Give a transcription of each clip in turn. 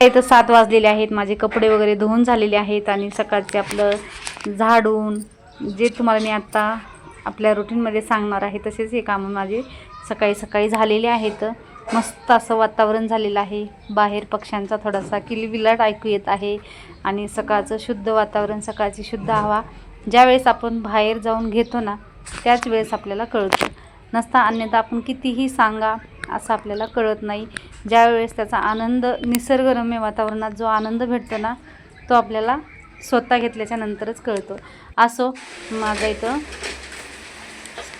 इथं सात वाजलेले आहेत. माझे कपडे वगैरे धुवून झालेले आहेत आणि सकाळचे आपलं झाडून जे तुम्हाला मी आत्ता आपल्या रुटीनमध्ये सांगणार आहे तसेच हे कामं माझे सकाळी सकाळी झालेले आहेत. मस्त असं वातावरण झालेलं आहे. बाहेर पक्ष्यांचा थोडासा किलबिलाट ऐकू येत आहे आणि सकाळचं शुद्ध वातावरण सकाळची शुद्ध हवा ज्यावेळेस आपण बाहेर जाऊन घेतो ना त्याच वेळेस आपल्याला कळतं. नसता अन्यथा आपण कितीही सांगा असं आपल्याला कळत नाही. ज्यावेळेस त्याचा आनंद निसर्गरम्य वातावरणात जो आनंद भेटतो ना तो आपल्याला स्वतः घेतल्याच्या नंतरच कळतो. असो माझं इथं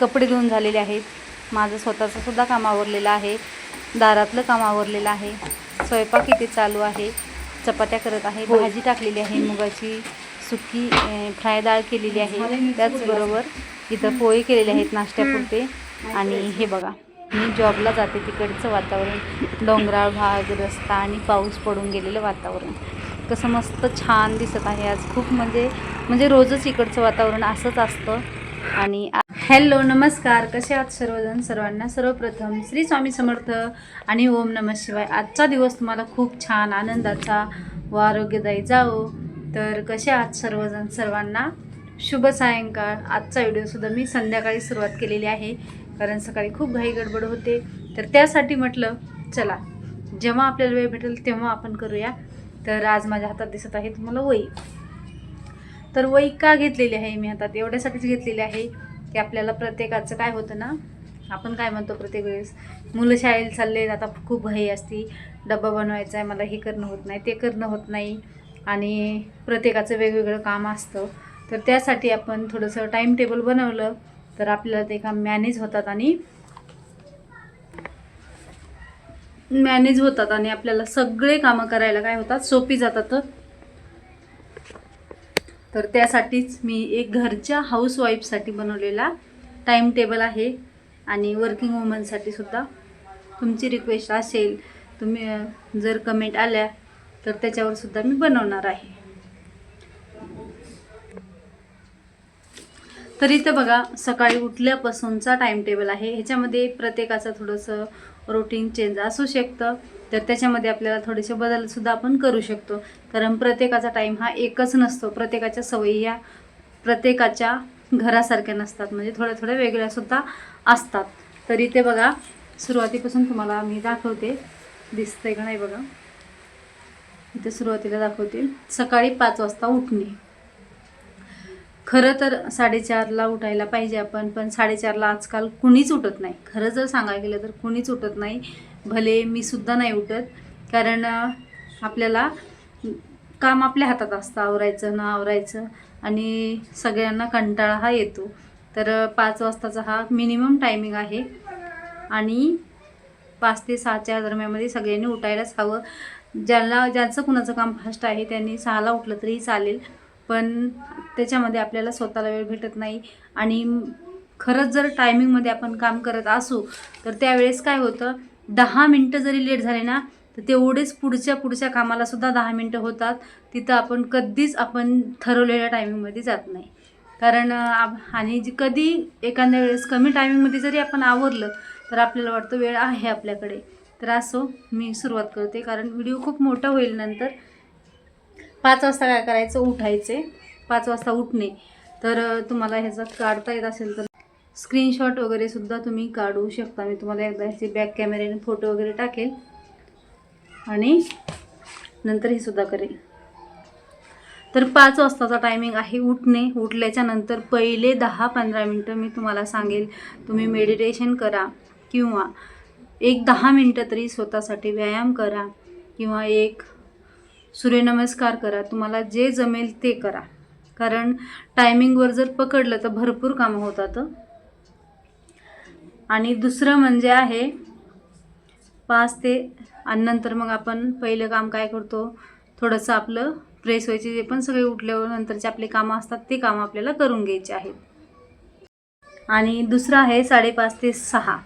कपडे धुवून झालेले आहेत. माझं स्वतःचं सुद्धा काम आवरलेलं आहे. दारातलं काम आवरलेलं आहे. स्वयंपाक इथे चालू आहे. चपात्या करत आहे. भाजी टाकलेली आहे. मुगाची सुकी फ्राय डाळ केलेली आहे. त्याचबरोबर इथं पोहे केलेले आहेत नाश्त्यापुरते. आणि हे बघा. मी जॉबला जाते तिकडचं वातावरण. डोंगराळ भाग रस्ता आणि पाऊस पडून गेलेलं वातावरण. कसं मस्त छान दिसत आहे आज. खूप म्हणजे म्हणजे रोजच इकडचं वातावरण असंच असतं. आणि हॅलो नमस्कार. कसे आहात सर्वजण? सर्वांना सर्वप्रथम श्री स्वामी समर्थ आणि ओम नम शिवाय. आजचा दिवस तुम्हाला खूप छान आनंदाचा व आरोग्यदायी जाओ तर कसे आहात सर्वजण? सर्वांना शुभ सायंकाळ. आजचा व्हिडिओसुद्धा मी संध्याकाळी सुरुवात केलेली आहे. कारण सकाळी खूप घाई गडबड होते. तर त्यासाठी म्हटलं चला जेव्हा आपल्याला वेळ भेटेल तेव्हा आपण करूया. तर आज माझ्या हातात दिसत आहे तुम्हाला वही. तर वही का घेतलेली आहे मी हातात? एवढ्यासाठीच घेतलेली आहे की आपल्याला प्रत्येकाचं काय होतं ना आपण काय म्हणतो प्रत्येक वेळेस? मुलं शाळेला चालले आता खूप घाई असती. डब्बा बनवायचा आहे मला हे करणं होत नाही ते करणं होत नाही. आणि प्रत्येकाचं वेगवेगळं काम असतं. तर त्यासाठी आपण थोडंसं टाईम टेबल बनवलं तर आपल्याला ते काम मॅनेज होतात आणि मॅनेज होतात आणि आपल्याला सगळे कामं करायला काय होतात? सोपी जातात. तर त्यासाठीच मी एक घरच्या हाऊसवाईफसाठी बनवलेला टाईम टेबल आहे आणि वर्किंग वुमनसाठी सुद्धा. तुमची रिक्वेस्ट असेल तुम्ही जर कमेंट आल्या तर त्याच्यावर सुद्धा मी बनवणार आहे. तर इथं बघा सकाळी उठल्यापासूनचा टाईम टेबल आहे. ह्याच्यामध्ये प्रत्येकाचं थोडंसं रुटीन चेंज असू शकतं. तर त्याच्यामध्ये आपल्याला थोडेसे बदलसुद्धा आपण करू शकतो. कारण प्रत्येकाचा टाईम हा एकच नसतो. प्रत्येकाच्या सवयी ह्या प्रत्येकाच्या घरासारख्या नसतात. म्हणजे थोड्या थोड्या वेगळ्यासुद्धा असतात. तर इथे बघा सुरुवातीपासून तुम्हाला मी दाखवते. दिसतंय का नाही बघा? इथे सुरुवातीला दाखवते. सकाळी पाच वाजता उठणे. खरं तर साडेचारला उठायला पाहिजे आपण पण साडेचारला आजकाल कुणीच उठत नाही. खरं जर सांगायला गेलं तर कुणीच उठत नाही. भले मी सुद्धा नाही उठत कारण आपल्याला काम आपल्या हातात असतं आवरायचं ना आवरायचं आणि सगळ्यांना कंटाळा हा येतो. तर पाच वाजताचा हा मिनिमम टायमिंग आहे. आणि पाच ते सहाच्या दरम्यानमध्ये सगळ्यांनी उठायलाच हवं. ज्याला ज्यांचं कुणाचं काम फास्ट आहे त्यांनी सहाला उठलं तरी चालेल. पण त्याच्यामध्ये आपल्याला स्वतःला वेळ भेटत नाही. आणि खरंच जर टायमिंगमध्ये आपण काम करत असू तर त्यावेळेस काय होतं दहा मिनटं जरी लेट झाले ना तर तेवढेच पुढच्या पुढच्या कामाला सुद्धा दहा मिनटं होतात. तिथं आपण कधीच आपण ठरवलेल्या टायमिंगमध्ये जात नाही. कारण आणि जी कधी एखाद्या वेळेस कमी टायमिंगमध्ये जरी आपण आवरलं तर आपल्याला वाटतं वेळ आहे आपल्याकडे. तर असो मी सुरुवात करते. कारण व्हिडिओ खूप मोठा होईल नंतर. पाच वाजता काय करायचं? उठायचे. पाच वाजता उठणे. तर तुम्हाला ह्याचं काढता येत असेल तर स्क्रीनशॉट वगैरे सुद्धा तुम्ही काढू शकता. मी तुम्हाला एकदा ह्याचे बॅक कॅमेऱ्याने फोटो वगैरे टाकेल. आणि नंतर हे सुद्धा करेल तर पाच वाजताचा टायमिंग आहे उठणे. उठल्याच्या नंतर पहिले दहा पंधरा मिनटं मी तुम्हाला सांगेल. तुम्ही मेडिटेशन करा किंवा एक दहा मिनटं तरी स्वतःसाठी व्यायाम करा किंवा एक सूर्यनमस्कार करा. तुम्हाला जे जमेल ते करा. कारण टायमिंगवर जर पकडलं तर भरपूर कामं होतात आणि दुसरं म्हणजे आहे पाच ते आणि नंतर मग आपण पहिलं काम काय करतो? थोडंसं आपलं फ्रेश व्हायचे जे पण सगळे उठल्यावर नंतरचे आपले कामं असतात ते कामं आपल्याला करून घ्यायचे आहेत. आणि दुसरं आहे साडेपाच ते सहा.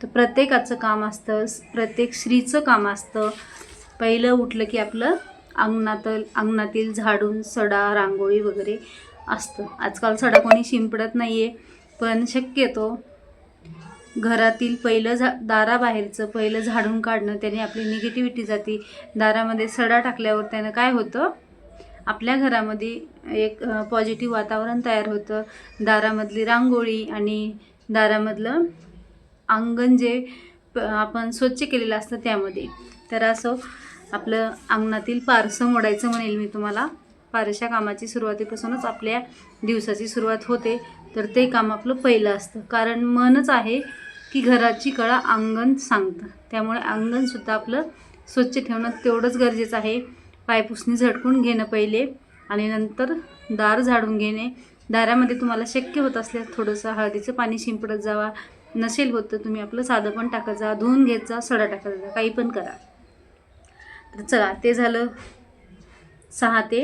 तर प्रत्येकाचं काम असतं प्रत्येक स्त्रीचं काम असतं. पहिलं उठलं की आपलं अंगणातल अंगणातील झाडून सडा रांगोळी वगैरे असतं. आजकाल सडा कोणी शिंपडत नाही आहे पण शक्यतो घरातील पहिलं झा दाराबाहेरचं पहिलं झाडून काढणं त्याने आपली निगेटिव्हिटी जाते. दारामध्ये सडा टाकल्यावर त्यानं काय होतं? आपल्या घरामध्ये एक पॉझिटिव्ह वातावरण तयार होतं. दारामधली रांगोळी आणि दारामधलं अंगण जे प- आपण स्वच्छ केलेलं असतं त्यामध्ये. तर असं आपलं अंगणातील पारसं मोडायचं म्हणेल मी तुम्हाला. पारशा कामाची सुरुवातीपासूनच आपल्या दिवसाची सुरुवात होते. तर ते काम आपलं पहिलं असतं. कारण मनच आहे की घराची कळा अंगण सांगतं. त्यामुळे अंगणसुद्धा आपलं स्वच्छ ठेवणं तेवढंच गरजेचं आहे. पायपुसणी झटकून घेणं पहिले आणि नंतर दार झाडून घेणे. दारामध्ये तुम्हाला शक्य होत असल्यास थोडंसं हळदीचं पाणी शिंपडत जावा. नसेल होत तर तुम्ही आपलं साधं पण टाकत जा धुवून घेत जा सडा टाकत जा काही पण करा. तर चला ते झालं सहा ते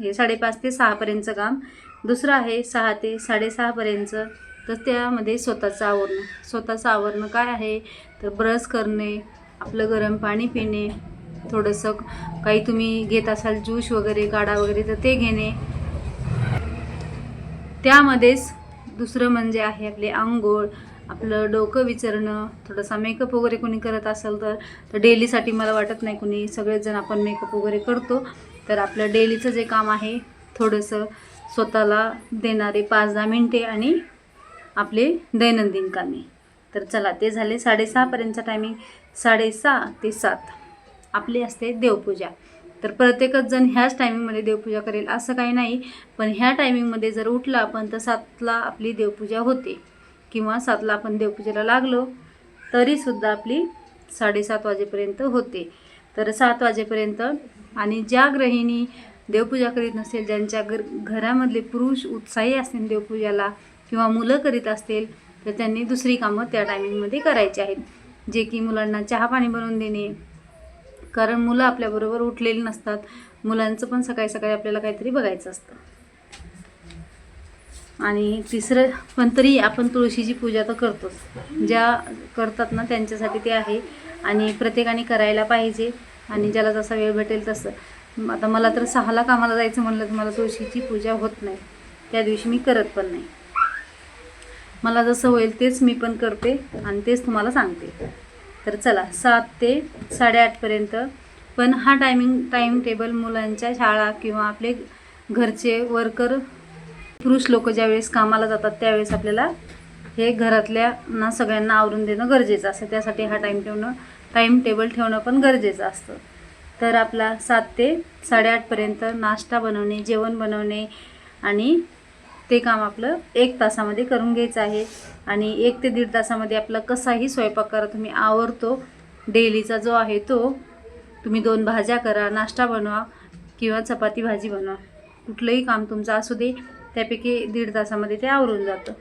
हे साडेपाच ते सहापर्यंतचं काम. दुसरं आहे सहा ते साडेसहापर्यंतचं तर त्यामध्ये स्वतःचं आवरणं. स्वतःचं आवरणं काय आहे? तर ब्रश करणे आपलं गरम पाणी पिणे थोडंसं काही तुम्ही घेत असाल ज्यूस वगैरे काढा वगैरे तर ते घेणे. त्यामध्येच दुसरं म्हणजे आहे आपले आंघोळ. आपलं डोकं विचारणं थोडासा मेकअप वगैरे कोणी करत असेल तर तर डेलीसाठी मला वाटत नाही कोणी सगळेजण आपण मेकअप वगैरे करतो. तर आपलं डेलीचं जे काम आहे थोडंसं स्वतःला देणारे पाच दहा मिनटे आणि आपले दैनंदिन कामे. तर चला ते झाले साडेसहापर्यंतचा टायमिंग साडेसहा ते सात. आपली असते देवपूजा. तर प्रत्येकच जण ह्याच टायमिंगमध्ये देवपूजा करेल असं काही नाही. पण ह्या टायमिंगमध्ये जर उठला आपण तर सातला आपली देवपूजा होते. किंवा सातला आपण देवपूजेला लागलो तरीसुद्धा आपली साडेसात वाजेपर्यंत होते. तर सात वाजेपर्यंत आणि ज्या गृहिणी देवपूजा करीत नसेल ज्यांच्या घर घरामधले पुरुष उत्साही असतील देवपूजाला किंवा मुलं करीत असतील तर त्यांनी दुसरी कामं त्या टायमिंगमध्ये करायची आहेत. जे की मुलांना चहा पाणी बनवून देणे. कारण मुलं आपल्याबरोबर उठलेली नसतात. मुलांचं पण सकाळी सकाळी आपल्याला काहीतरी बघायचं असतं. आणि तिसरं पण तरी आपण तुळशीची पूजा तर करतोच. ज्या करतात ना त्यांच्यासाठी ते आहे. आणि प्रत्येकाने करायला पाहिजे. आणि ज्याला जसा वेळ भेटेल तसं. आता मला तर सहाला कामाला जायचं म्हणलं तर मला तुळशीची पूजा होत नाही. त्या दिवशी मी करत पण नाही. मला जसं होईल तेच मी पण करते आणि तेच तुम्हाला सांगते. तर चला सात ते साडेआठपर्यंत पण हा टायमिंग टाईम टेबल मुलांच्या शाळा किंवा आपले घरचे वर्कर पुरुष लोक ज्यावेळेस कामाला जातात त्यावेळेस आपल्याला हे घरातल्या ना सगळ्यांना आवरून देणं गरजेचं असतं. त्यासाठी हा टाईम ठेवणं टाईम टेबल ठेवणं पण गरजेचं असतं. तर आपला सात ते साडेआठपर्यंत नाश्ता बनवणे जेवण बनवणे आणि ते काम आपलं एक तासामध्ये करून घ्यायचं आहे. आणि एक ते दीड तासामध्ये आपला कसाही स्वयंपाक करा तुम्ही आवरतो. डेलीचा जो आहे तो तुम्ही दोन भाज्या करा नाश्ता बनवा किंवा चपाती भाजी बनवा. कुठलंही काम तुमचं असू दे. त्यापैकी दीड तासामध्ये ते आवरून जातं.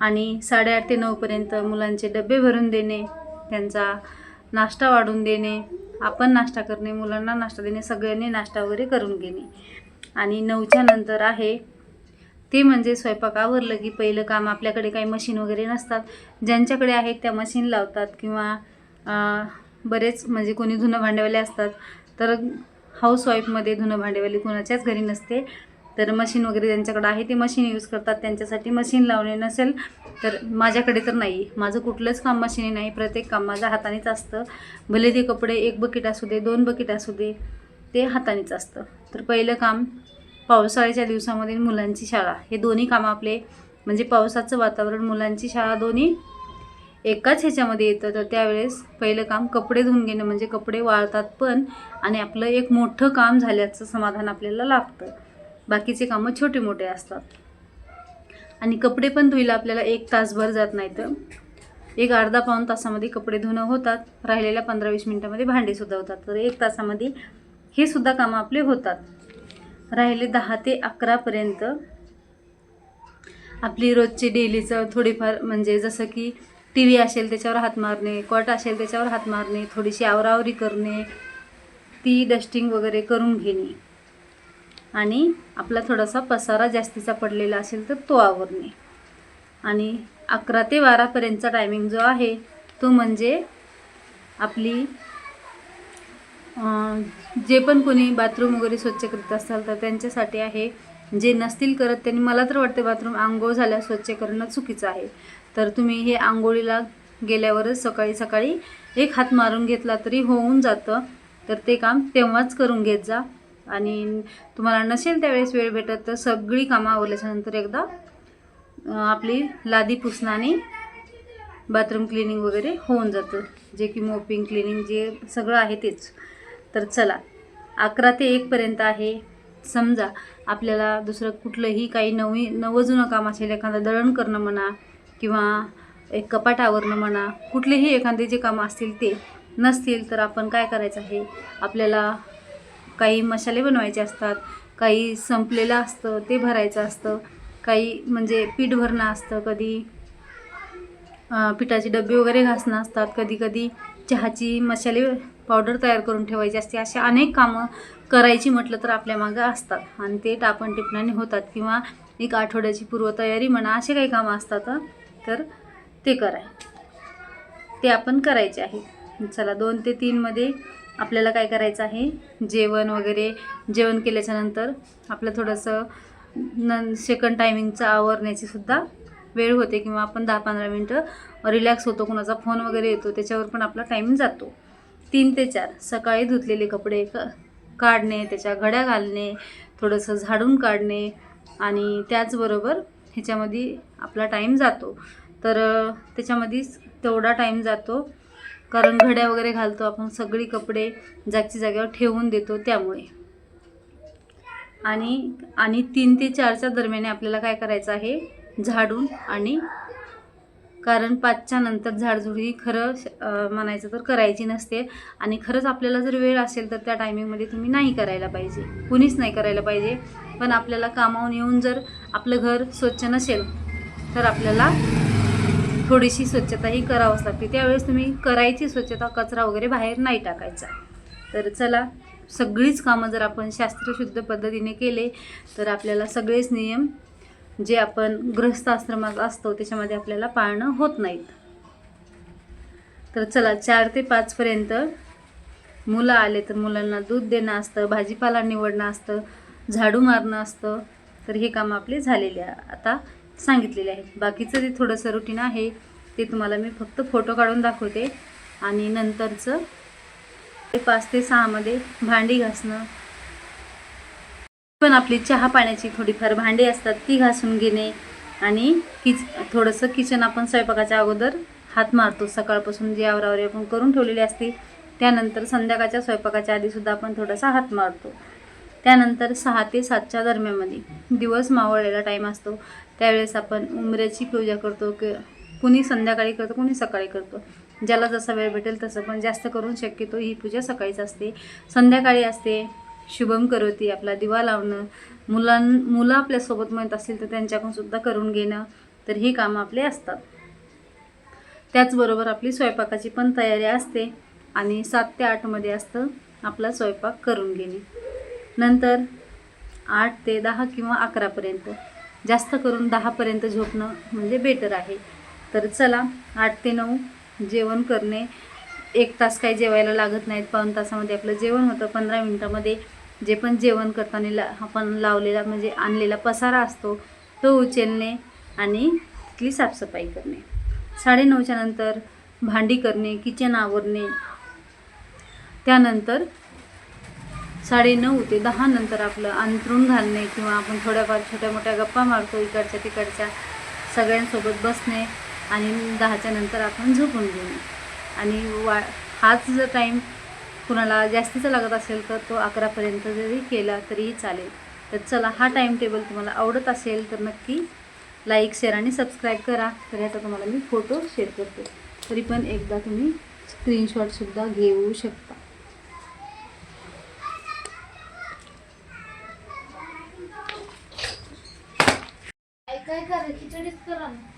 आणि साडेआठ ते नऊपर्यंत मुलांचे डबे भरून देणे त्यांचा नाश्ता वाढून देणे आपण नाश्ता करणे मुलांना नाश्ता देणे सगळ्यांनी नाश्ता वगैरे करून घेणे. आणि नऊच्या नंतर आहे ते म्हणजे स्वयंपाक आवरलं की पहिलं काम आपल्याकडे काही मशीन वगैरे नसतात. ज्यांच्याकडे आहेत त्या मशीन लावतात किंवा बरेच म्हणजे कोणी धुणं भांडेवाले असतात तर हाऊसवाईफमध्ये धुणं भांडेवाली कोणाच्याच घरी नसते. तर मशीन वगैरे त्यांच्याकडं आहे ते मशीन यूज करतात. त्यांच्यासाठी मशीन लावणे नसेल तर माझ्याकडे तर नाही. माझं कुठलंच काम मशीनी नाही. प्रत्येक काम माझ्या हातानेच असतं. भले ते कपडे एक बकेट असू दे दोन बकेट असू दे ते हातानेच असतं. तर पहिलं काम पावसाळ्याच्या दिवसामध्ये मुलांची शाळा. हे दोन्ही कामं आपले म्हणजे पावसाचं वातावरण मुलांची शाळा दोन्ही एकाच ह्याच्यामध्ये येतं. तर त्यावेळेस पहिलं काम कपडे धुवून घेणं म्हणजे कपडे वाळतात पण आणि आपलं एक मोठं काम झाल्याचं समाधान आपल्याला लागतं बाकीचे कामं छोटे मोठे असतात. आणि कपडे पण धुईला आपल्याला एक तासभर जात नाही तर. एक अर्धा पाऊण तासामध्ये कपडे धुणं होतात. राहिलेल्या पंधरा वीस मिनटामध्ये भांडेसुद्धा होतात तर एक तासामध्ये हे सुद्धा कामं आपले होतात. राहिले दहा ते अकरापर्यंत आपली रोजची डेलीचं थोडीफार म्हणजे जसं की टी व्ही असेल त्याच्यावर हात मारणे कॉट असेल त्याच्यावर हात मारणे थोडीशी आवरावरी करणे ती डस्टिंग वगैरे करून घेणे. आणि आपला थोडासा पसारा जास्तीचा पडलेला असेल तर तो आवरणे. आणि अकरा ते बारापर्यंतचा टायमिंग जो आहे तो म्हणजे आपली जे पण कोणी बाथरूम वगैरे स्वच्छ करीत असाल तर त्यांच्यासाठी आहे. जे नसतील करत त्यांनी मला तर वाटते बाथरूम आंघोळ झाल्या स्वच्छ करणं चुकीचं आहे. तर तुम्ही हे आंघोळीला गेल्यावरच सकाळी सकाळी एक हात मारून घेतला तरी होऊन जातं. तर ते काम तेव्हाच करून घेत जा. आणि तुम्हाला नसेल त्यावेळेस वेळ भेटत तर सगळी कामं आवरल्याच्यानंतर एकदा आपली लादी पुसणाने बाथरूम क्लिनिंग वगैरे होऊन जातं. जे की मोपिंग क्लिनिंग जे सगळं आहे तेच. तर चला अकरा ते एकपर्यंत आहे. समजा आपल्याला दुसरं कुठलंही काही नवी नवं जुनं काम असेल एखादं दळण करणं म्हणा किंवा एक कपाट आवरणं म्हणा कुठलेही एखादे जे कामं असतील ते नसतील तर आपण काय करायचं आहे? आपल्याला काही मसाले बनवायचे असतात काही संपलेलं असतं ते भरायचं असतं काही म्हणजे पीठ भरणं असतं कधी पिठाचे डबे वगैरे घासणं असतात कधी कधी चहाची मसाले पावडर तयार करून ठेवायची असते असे अनेक कामं करायची म्हटलं तर आपल्या मागं असतात. आणि ते टापण टिपणाने होतात किंवा एक आठवड्याची पूर्वतयारी म्हणा असे काही कामं असतात तर ते करा. ते आपण करायचे आहे. चला दोन ते तीनमध्ये आपल्याला काय करायचं आहे? जेवण वगैरे जेवण केल्याच्यानंतर आपलं थोडंसं न सेकंड टायमिंगचं आवरण्याची सुद्धा वेळ होते किंवा आपण दहा पंधरा मिनटं रिलॅक्स होतो कोणाचा फोन वगैरे येतो त्याच्यावर पण आपला टाईम जातो. तीन ते चार सकाळी धुतलेले कपडे क काढणे त्याच्या घड्या घालणे थोडंसं झाडून काढणे आणि त्याचबरोबर ह्याच्यामध्ये आपला टाईम जातो. तर त्याच्यामध्येच तेवढा टाईम जातो. कारण घड्या वगैरे घालतो आपण सगळी कपडे जागच्या जागेवर ठेवून देतो त्यामुळे. आणि आणि तीन ते चारच्या दरम्यान आपल्याला काय करायचं आहे? झाडून आणि कारण पाचच्या नंतर झाडझुड ही खरं म्हणायचं तर करायची नसते. आणि खरंच आपल्याला जर वेळ असेल तर त्या टायमिंगमध्ये तुम्ही नाही करायला पाहिजे. कुणीच नाही करायला पाहिजे. पण आपल्याला कामावून येऊन जर आपलं घर स्वच्छ नसेल तर आपल्याला थोडीशी स्वच्छताही करावंच लागते. त्यावेळेस तुम्ही करायची स्वच्छता कचरा वगैरे बाहेर नाही टाकायचा. तर चला सगळीच कामं जर आपण शास्त्रशुद्ध पद्धतीने केले तर आपल्याला सगळेच नियम जे आपण ग्रस्त आश्रमात असतो त्याच्यामध्ये आपल्याला पाळणं होत नाहीत. तर चला चार ते पाचपर्यंत मुलं आले तर मुलांना दूध देणं असतं भाजीपाला निवडणं असतं झाडू मारणं असतं. तर हे काम आपले झालेले आहे. आता सांगितलेले आहेत बाकीचं जे थोडंसं रुटीन आहे ते तुम्हाला मी फक्त फोटो काढून दाखवते. आणि नंतरचं ते पाच ते सहामध्ये भांडी घासणं. पण आपली चहा पाण्याची थोडीफार भांडी असतात ती घासून घेणे. आणि किच थोडंसं किचन आपण स्वयंपाकाच्या अगोदर हात मारतो. सकाळपासून जी आवरावरी आपण करून ठेवलेली असते त्यानंतर संध्याकाळच्या स्वयंपाकाच्या आधीसुद्धा आपण थोडासा हात मारतो. त्यानंतर सहा ते सातच्या दरम्यानमध्ये दिवस मावळलेला टाईम असतो. त्यावेळेस आपण उमऱ्याची पूजा करतो क कुणी संध्याकाळी करतो कुणी सकाळी करतो. ज्याला जसा वेळ भेटेल तसं पण जास्त करून शक्यतो ही पूजा सकाळीच असते. संध्याकाळी असते शुभम करोती आपला दिवा लावणं मुलां मुलं आपल्यासोबत म्हणत असतील तर त्यांच्याकडून सुद्धा करून घेणं तर ही कामं आपले असतात. त्याचबरोबर आपली स्वयंपाकाची पण तयारी असते आणि सात ते आठमध्ये असतं आपला स्वयंपाक करून घेणे. नंतर आठ ते दहा किंवा अकरापर्यंत जास्त करून दहापर्यंत झोपणं म्हणजे बेटर आहे. तर चला आठ ते नऊ जेवण करणे. एक तास काही जेवायला लागत नाहीत. पाऊण तासामध्ये आपलं जेवण होतं. पंधरा मिनटामध्ये जे पण जेवण करताना ला आपण लावलेला म्हणजे आणलेला पसारा असतो तो उचलणे आणि तिथली साफसफाई करणे. साडेनऊच्या नंतर भांडी करणे किचन आवरणे. त्यानंतर साडेनऊ ते दहा नंतर आपलं अंथरूण घालणे किंवा आपण थोड्याफार छोट्या मोठ्या गप्पा मारतो इकडच्या तिकडच्या सगळ्यांसोबत बसणे आणि दहाच्या नंतर आपण झोपून घेणे. आणि वा हाच जर टाईम कुणाला जास्तीचा लागत असेल तर तो अकरापर्यंत जरी केला तरीही चालेल. तर चला हा टाईम टेबल तुम्हाला आवडत असेल तर नक्की लाईक शेअर आणि सबस्क्राईब करा. तर ह्याचा तुम्हाला मी फोटो शेअर करते. तरी पण एकदा तुम्ही स्क्रीनशॉटसुद्धा घेऊ शकता. काय काय